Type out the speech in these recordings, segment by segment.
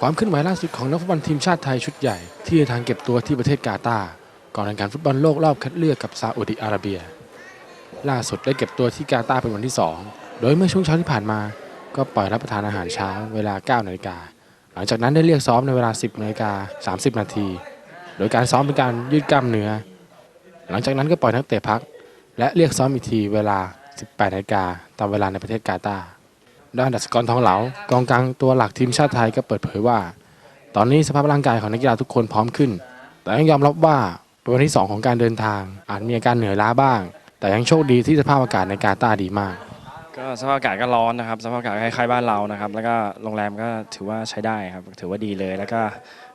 ความเคลื่อนไหวล่าสุดของนักฟุตบอลทีมชาติไทยชุดใหญ่ ที่เดินทางเก็บตัวที่ประเทศกาตาร์ก่อนแข่งขันฟุตบอลโลกรอบคัดเลือกกับซาอุดิอาระเบีย ล่าสุดได้เก็บตัวที่กาตาร์เป็นวันที่ 2 โดยเมื่อช่วงเช้าที่ผ่านมา ก็ปล่อยรับประทานอาหารเช้าเวลา9นาฬิกาหลังจากนั้นได้เรียกซ้อมในเวลา 10นาฬิกา30 นาที โดยการซ้อมเป็นการยืดกล้ามเนื้อ หลังจากนั้นก็ปล่อยนักเตะพัก และเรียกซ้อมอีกทีเวลา 18นาฬิกาตามเวลาในประเทศกาตาร์ ด้านดัชกรทองเหลากองกลางตัวหลักทีมชาติไทยก็เปิดเผยว่า ตอนนี้สภาพร่างกายของนักกีฬาทุกคนพร้อมขึ้น แต่ยังยอมรับว่าเป็นวันที่ 2 ของการเดินทาง อาจมีอาการเหนื่อยล้าบ้าง แต่ยังโชคดีที่สภาพอากาศในกาตาร์ดีมาก ก็สภาพอากาศก็ร้อนนะครับ สภาพอากาศคล้ายๆบ้านเรานะครับ แล้วก็โรงแรมก็ถือว่าใช้ได้ครับ ถือว่าดีเลย แล้วก็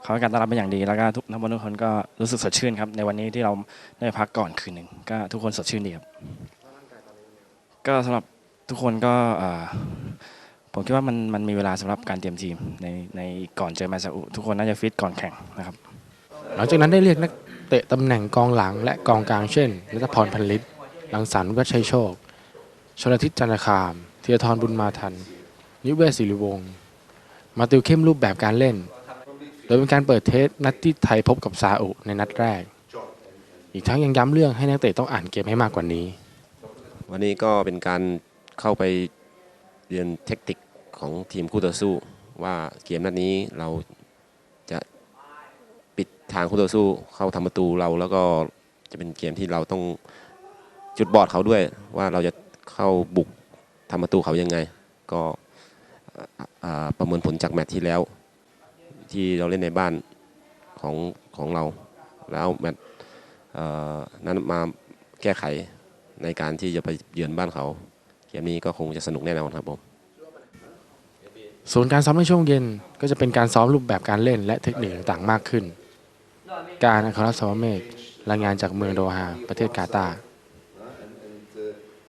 เขาให้การต้อนรับเป็นอย่างดี แล้วก็ทุกนักบอลทุกคนก็รู้สึกสดชื่นครับ ในวันนี้ที่เราได้พักก่อนคืนหนึ่งก็ทุกคนสดชื่นดีครับ ก็สำหรับทุกคนก็ ผมคิดว่ามันมันมีเวลาสำหรับการเตรียมทีมในในก่อนเจอแมนซาอุทุกคนน่าจะฟิตก่อนแข่งนะครับหลังจากนั้นได้เรียกนักเตะตำแหน่งกองหลังและกองกลางเช่นนัทพรพันลิตลังสรรค์วัชชัยโชค ชลทิศจันทคามเทียทรบุญมาทัน นิเวศศิริวงศ์มาติวเข้มรูปแบบการเล่น โดยเป็นการเปิดเทสนัดที่ไทยพบกับซาอุในนัดแรก อีกทั้งยังย้ำเรื่องให้นักเตะต้องอ่านเกมให้มากกว่านี้ วันนี้ก็เป็นการเข้าไปเรียนเทคนิค ของทีมคู่ต่อสู้ ว่าเกมนัดนี้เราจะปิดทางคู่ต่อสู้เข้าทำประตูเราแล้วก็จะเป็นเกมที่เราต้องจุดบอดเขาด้วย ว่าเราจะเข้าบุกทำประตูเขายังไง ก็ประเมินผลจากแมตช์ที่แล้ว ที่เราเล่นในบ้านของของเรา แล้วแมตช์นั้นมาแก้ไขในการที่จะไปเยือนบ้านเขา เกมนี้ก็คงจะสนุกแน่นอนครับผม ส่วนการซ้อมในช่วงเย็นก็จะเป็นการซ้อมรูปแบบการเล่นและเทคนิคต่างๆมากขึ้น การอัครสวเมฆรายงานจากเมืองโดฮา ประเทศกาตาร์